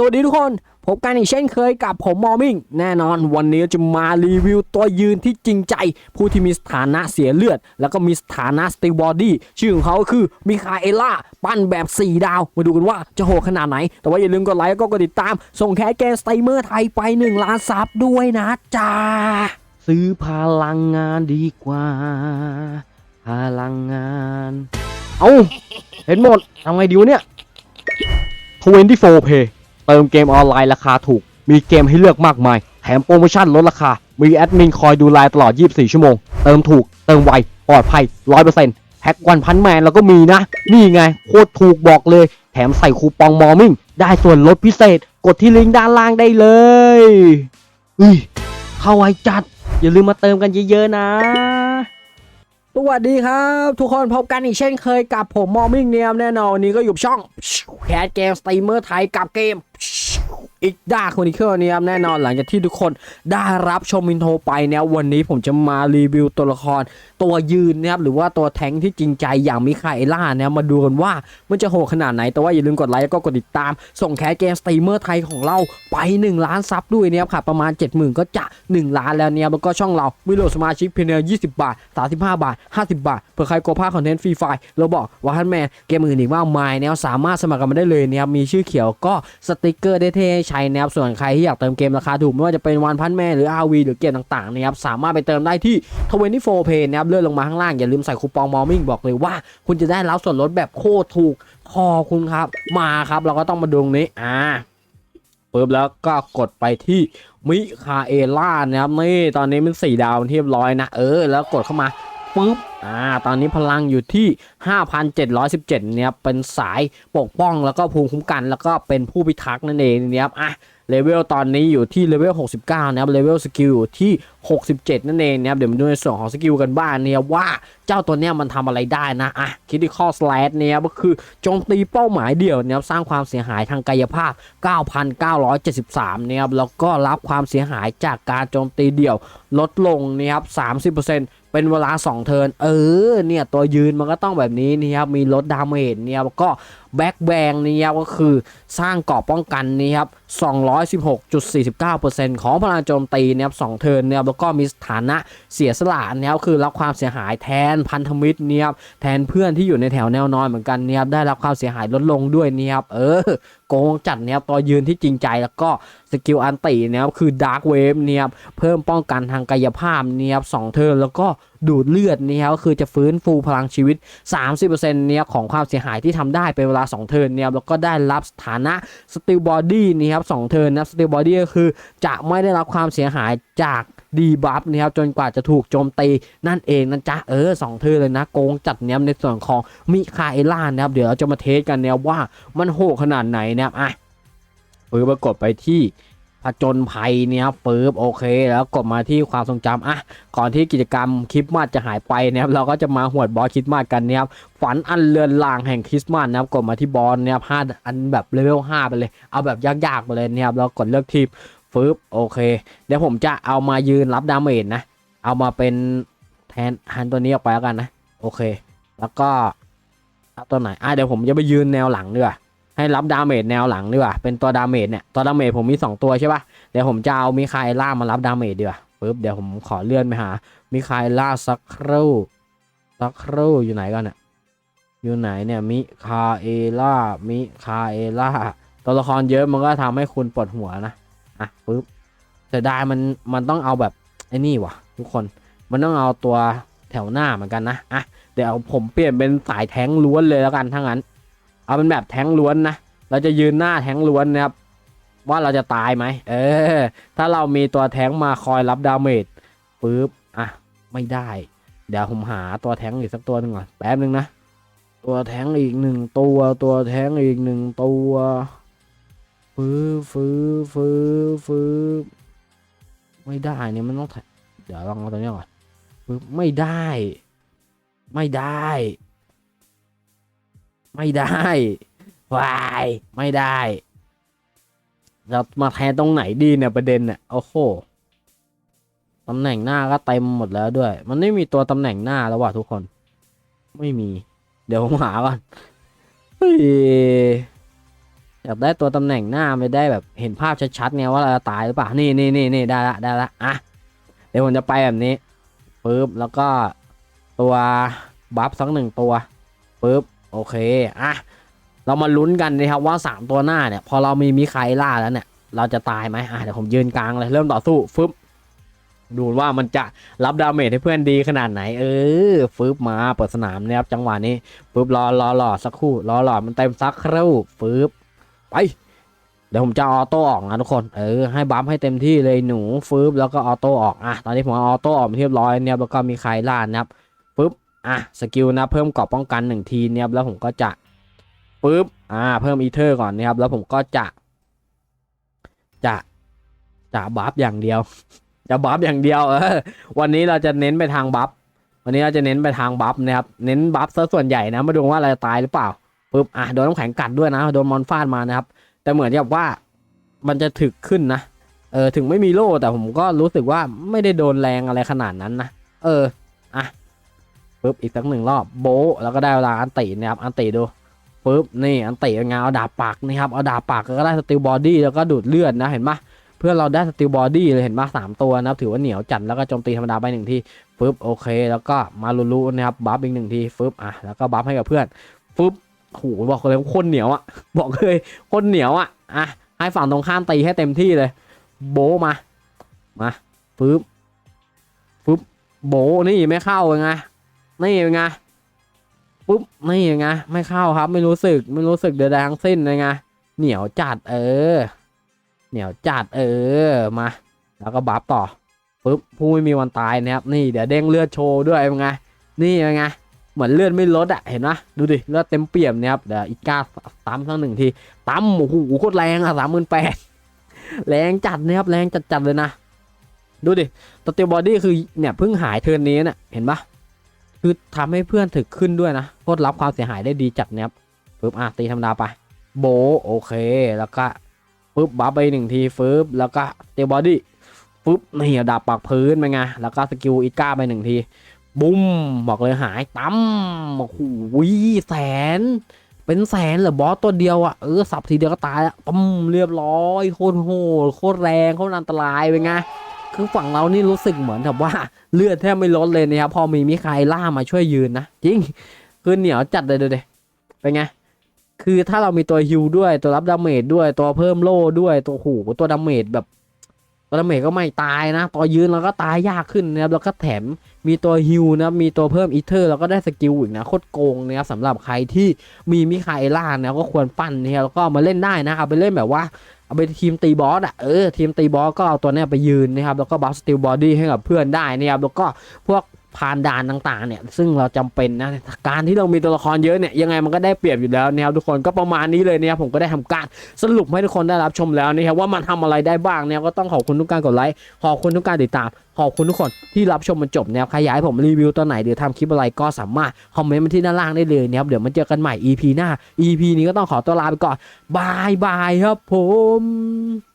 สวัสดีทุกคนพบกันอีกเช่นเคยกับผมมอมิงแน่นอนวันนี้จะมารีวิวตัวยืนที่จริงใจ ผู้ที่มีสถานะเสียเลือด แล้วก็มีสถานะสติลบอดี้ชื่อของเขาก็คือมิคาเอล่า ปั้นแบบ 4 ดาว มาดูกันว่าจะโหดขนาดไหน แต่ว่าอย่าลืมกดไลค์แล้วก็กดติดตาม ส่งแคสเกมสไตเมอร์ไทยไป 1 ล้านซับด้วยนะจ้าซื้อพลังงานดีกว่า พลังงาน เอาเห็นหมดทำไงดีวะเนี่ย24 Pay เติมเกมออนไลน์ราคาถูก มีเกมให้เลือกมากมาย แถมโปรโมชั่นลดราคา มีแอดมินคอยดูแลตลอด 24 ชั่วโมง เติมถูก เติมไว ปลอดภัย 100%แพ็กวันพันแมนเราก็มีนะ นี่ไง โคตรถูกบอกเลย แถมใส่คูปองมอร์มิ่ง ได้ส่วนลดพิเศษ กดที่ลิงก์ด้านล่างได้เลยอุ้ยเข้าไวจัด อย่าลืมมาเติมกันเยอะๆนะสวัสดีครับ ทุกคนพบกันอีกเช่นเคยกับผมมอมิงเนียมแน่นอนวันนี้ก็อยู่ช่องแคสเกมสตรีมเมอร์ไทยกับเกม อีกด้าคอีกเครื่องนี้ครับแน่นอนหลังจากที่ทุกคนได้รับชมอินโทรไปเนี่ยวันนี้ผมจะมารีวิวตัวละคร ตัวยืนนะครับหรือว่าตัวแทงที่จริงใจอย่างมิคาเอล่าเนี่ยมาดูกันว่ามันจะโหดขนาดไหน แต่ว่าอย่าลืมกดไลค์แล้วก็กดติดตาม ส่งแคสเกมสตรีมเมอร์ไทยของเราไป 1 ล้านซับด้วยเนี่ยครับประมาณ 70,000 ก็จะ 1 ล้านแล้วเนี่ยแล้วก็ช่องเราวิโหลดสมาชิกเพียง20 บาท 35 บาท 50 บาทเผื่อใครกลัวพลาดคอนเทนต์ฟรีไฟล์เราบอกว่าฮันแมนเกมอื่นอีกมากมายเนี่ยสามารถสมัครกันมาได้เลยเนี่ยมีชื่อเขียวก็สติกเกอร์ได้เทใช้นะครับส่วนใครที่อยากเติมเกมราคาถูกไม่ว่าจะเป็นวันพันแม่หรือ RV หรือเกมต่างๆนะครับสามารถไปเติมได้ที่ 24 Pay นะครับเลื่อนลงมาข้างล่างอย่าลืมใส่คูปองมอร์มิ่งบอกเลยว่า คุณจะได้รับส่วนลดแบบโคตรถูกคอคุณครับ มาครับเราก็ต้องมาดูงนี้อ่าปึ๊บแล้วก็กดไปที่มิคาเอล่านะครับนี่ตอนนี้มันสี่ดาวเป็นที่เรียบร้อยนะ เออ แล้วกดเข้ามา ปึ๊บอ่าตอนนี้พลังอยู่ที่ 5,717เนี่ยเป็นสายปกป้องแล้วก็ภูมิคุ้มกัน แล้วก็เป็นผู้พิทักษ์นั่นเองนะครับอะเลเวลตอนนี้อยู่ที่เลเวล 69 นะครับ เลเวลสกิลอยู่ที่ 67 นั่นเองนะครับ เดี๋ยวมาดูในส่วนของสกิลกันบ้างเนี่ยว่าเจ้าตัวเนี้ยมันทำอะไรได้นะ อะ critical slash เนี่ยก็คือโจมตีเป้าหมายเดี่ยวนะครับสร้างความเสียหายทางกายภาพ 9,973 เนี่ยครับแล้วก็รับความเสียหายจากการโจมตีเดี่ยวลดลงนะครับ 30% เป็นเวลา 2 เทิร์นเออเนี่ยตัวยืนมันก็ต้องแบบนี้นี่ครับมีลดดาเมจเนี่ยก็แบ็กแบงนี่ครับก็คือสร้างกราะป้องกันนี่ครับ 216.49%ของพลังโจมตีนะครับ2เทิร์นเนี่ยแล้วก็มีสถานะเสียสละเนี่ยคือรับความเสียหายแทนพันธมิตรเนี่ยครับแทนเพื่อนที่อยู่ในแถวแนวนอนเหมือนกันเนี่ยครับได้รับความเสียหายลดลงด้วยเนี่ยครับเออโกงจัดเนี่ยครับตัวยืนที่จริงใจแล้วก็สกิลอันติเนี่ยครับคือดาร์กเวฟเนี่ยครับเพิ่มป้องกันทางกายภาพเนี่ยครับสองเทิร์นแล้วก็ดูดเลือดนี่ครับก็คือจะฟื้นฟูพลังชีวิต 30%เนี่ยของความเสียหายที่ทำได้เป็นเวลา 2 เทิร์นเนี่ยครับแล้วก็ได้รับสถานะสติลบอดี้นี่ครับสเทิร์นนะสติลบอดี้ก็คือจะไม่ได้รับความเสียหายจากดีบัฟนะครับจนกว่าจะถูกโจมตีนั่นเองนะจ๊ะเออสองเทิร์นเลยนะ โกงจัดเนี่ยในส่วนของมิคาเอล่านะครับ เดี๋ยวเราจะมาเทสกันเนี่ยว่ามันโหขนาดไหนนะครับอะปึ๊บปรากดไปที่ ผจญภัยเนี่ยปึ๊บโอเค แล้วกดมาที่ความทรงจำอะก่อนที่กิจกรรมคริสต์มาสจะหายไปนะครับเราก็จะมาหวดบอสคริสต์มาสกันนะครับฝันอันเลือนลางแห่งคริสต์มาสนะครับกดมาที่บอสนะครับห้าอันแบบเลเวลห้าไปเลยเอาแบบยากๆไปเลยนะครับแล้วกดเลือกทีมฟึบโอเค เดี๋ยวผมจะเอามายืนรับดาเมจนะ เอามาเป็นแทนแทนตัวนี้ออกไปแล้วกันนะ โอเค แล้วก็เอาตัวไหนอะเดี๋ยวผมจะไปยืนแนวหลังดีกว่า ให้รับดาเมจแนวหลังดีกว่า เป็นตัวดาเมจเนี่ย ตัวดาเมจผมมีสองตัวใช่ปะเดี๋ยวผมจะเอามิคาเอล่ามารับดาเมจดีกว่าปึ๊บ เดี๋ยวผมขอเลื่อนไปหามิคาเอล่าสักครู่สักครู่อยู่ไหนกันเนี่ย อยู่ไหนเนี่ยมิคาเอล่ามิคาเอล่าตัวละครเยอะมันก็ทำให้คุณปวดหัวนะ อะปึ๊บแต่ได้มันมันต้องเอาแบบไอ้นี่วะทุกคน มันต้องเอาตัวแถวหน้าเหมือนกันนะ อะ เดี๋ยวผมเปลี่ยนเป็นสายแท้งล้วนเลยแล้วกันถ้างั้น เอาเป็นแบบแทงล้วนนะ เราจะยืนหน้าแทงล้วนนะครับ ว่าเราจะตายไหม เออ ถ้าเรามีตัวแทงมาคอยรับดาเมจปึ๊บ อะ ไม่ได้ เดี๋ยวผมหาตัวแทงอีกสักตัวหนึ่งก่อน แป๊บนึงนะ ตัวแทงอีกหนึ่งตัว ตัวแทงอีกหนึ่งตัวฟื้ฟื้ฟื้ฟื้ไม่ได้เนี่ยมันต้อง เดี๋ยวลองเอาตัวนี้ก่อนปึ๊บไม่ได้ ไม่ได้ ไม่ได้วายไม่ได้เรามาแทนตรงไหนดีเนี่ยประเด็นเนี่ยโอ้โหตำแหน่งหน้าก็เต็มหมดแล้วด้วย มันไม่มีตัวตำแหน่งหน้าแล้วว่ะทุกคน ไม่มี เดี๋ยวผมหาก่อนเฮ้ยอยากได้ตัวตำแหน่งหน้าไม่ได้แบบเห็นภาพชัดๆไงว่าเราจะตายหรือเปล่านี่นี่นี่นี่ได้ละได้ละอะเดี๋ยวผมจะไปแบบนี้ปึ๊บแล้วก็ตัวบัฟสักหนึ่งตัวปึ๊บ โอเคอะเรามาลุ้นกันนะครับว่า 3 ตัวหน้าเนี่ย พอเรามีมิคาเอล่าแล้วเนี่ย เราจะตายไหมอะเดี๋ยวผมยืนกลางเลยเริ่มต่อสู้ฟึบดูว่ามันจะรับดาเมจให้เพื่อนดีขนาดไหน เออฟึบมาเปิดสนามนะครับจังหวะนี้ฟึบรอรอหลอสักครู่รอหลอมันเต็มสักครู่ฟึบไปเดี๋ยวผมจะออโต้ออกนะทุกคน เออให้บัมให้เต็มที่เลยหนูฟืบแล้วก็ออโต้ออกอะตอนนี้ผมออโต้ออกเรียบร้อยเนี่ยแล้วก็มีใครล่านะครับ อะสกิลนะเพิ่มเกราะป้องกันหนึ่งทีเนี่ยแล้วผมก็จะปึ๊บอ่าเพิ่มอีเทอร์ก่อนนะครับ แล้วผมก็จะ จะจะบัฟอย่างเดียว จะบัฟอย่างเดียวเออวันนี้เราจะเน้นไปทางบัฟวันนี้เราจะเน้นไปทางบัฟนะครับเน้นบัฟซะส่วนใหญ่นะมาดูว่าเราจะตายหรือเปล่าปึ๊บอะโดนน้ำแข็งกัดด้วยนะโดนมอนฟาดมานะครับ แต่เหมือนกับว่ามันจะถึกขึ้นนะเออถึงไม่มีโล่แต่ผมก็รู้สึกว่าไม่ได้โดนแรงอะไรขนาดนั้นนะเออ ปุ๊บอีกสักหนึ่งรอบโบแล้วก็ได้เวลาอันตินะครับอันติดูปุ๊บนี่อันติเป็นเอาดาบปักนะครับเอาดาบปักก็ได้สติลบอดี้แล้วก็ดูดเลือดนะเห็นปะเพื่อเราได้สติลบอดี้เลยเห็นปะสามตัวนะครับถือว่าเหนียวจัดแล้วก็โจมตีธรรมดาไปหนึ่งทีปุ๊บโอเค แล้วก็มาลุลุนะครับบัฟอีกหนึ่งทีปุ๊บอะแล้วก็บัฟให้กับเพื่อนปุ๊บโหบอกเลยคนเหนียวอะบอกเลยคนเหนียวอะอะให้ฝั่งตรงข้ามตีให้เต็มที่เลย โบมามาปึ๊บปึ๊บโบนี่ไม่เข้าไง นี่ไงปึ๊บนี่ไงไม่เข้าครับไม่รู้สึกไม่รู้สึกเดือดทั้งสิ้นเลยไงเหนียวจัดเออ เหนียวจัดเออมา แล้วก็บัฟต่อปึ๊บผู้ไม่มีวันตายนะครับนี่เดี๋ยวเด้งเลือดโชว์ด้วยเป็นไงนี่ไงเหมือนเลือดไม่ลดอะเห็นไหมดูดิเลือดเต็มเปี่ยมนะครับเดี๋ยวอีกก้าซ้ำทั้งหนึ่งทีตั้มโอ้โหโคตรแรงอะสามหมื่นแปดแรงจัดนะครับแรงจัดจัดเลยนะ ดูดิตัวเตียบอดี้คือเนี่ยเพิ่งหายเทิร์นนี้เนี่ยเห็นปะ คือทำให้เพื่อนถึกขึ้นด้วยนะโคตรรับความเสียหายได้ดีจัดนะครับปึ๊บอะตีธรรมดาไป โบโอเคแล้วก็ปึ๊บบัฟไปหนึ่งทีฟึบแล้วก็เตียบอดี้ฟึบนี่ดาบปักพื้นไปไงแล้วก็สกิลอีก้าไปหนึ่งที บุ้มบอกเลยหายตั้มโอ้โหแสน เป็นแสนเหรอบอสตัวเดียวอะ่ะเออสับทีเดียวก็ตายละปั๊มเรียบร้อยโคตรโหดโคตรแรงโคตรอันตรายเป็นไง คือฝั่งเรานี่รู้สึกเหมือนแบบว่าเลือดแทบไม่ลดเลยนะครับพอมีมิคาเอล่ามาช่วยยืนนะจริงคือเหนียวจัดเลยดูดิเป็นไงคือถ้าเรามีตัวฮิวด้วยตัวรับดาเมจด้วยตัวเพิ่มโล่ด้วยตัวหูตัวดาเมจแบบตัวดาเมจก็ไม่ตายนะตัวยืนเราก็ตายยากขึ้นนะครับแล้วก็แถมมีตัวฮิวนะมีตัวเพิ่มอีเทอร์แล้วก็ได้สกิลอีกนะโคตรโกงนะครับสำหรับใครที่มีมิคาเอล่าเนี่ยก็ควรปั้นเนี่ยแล้วก็มาเล่นได้นะเอาไปเล่นแบบว่า เอาไปทีมตีบอสอะเออทีมตีบอสก็เอาตัวเนี้ยไปยืนนะครับแล้วก็บัฟสติลบอดี้ให้กับเพื่อนได้นะครับแล้วก็พวก ผ่านด่านต่างๆ เนี่ย ซึ่งเราจำเป็นนะการที่เรามีตัวละครเยอะเนี่ยยังไงมันก็ได้เปรียบอยู่แล้วนะครับทุกคนก็ประมาณนี้เลยนะครับผมก็ได้ทำการสรุปให้ทุกคนได้รับชมแล้วนะครับว่ามันทำอะไรได้บ้างเนี่ยก็ต้องขอบคุณทุกการกดไลค์ขอบคุณทุกการติดตามขอบคุณทุกคนที่รับชมมันจบนะครับใครอยากให้ผมรีวิวตัวไหนหรือทำคลิปอะไรก็สามารถคอมเมนต์มาที่ด้านล่างได้เลยนะครับเดี๋ยวมาเจอกันใหม่ EP หน้า EP นี้ก็ต้องขอตัวลาไปก่อนบายบายครับผม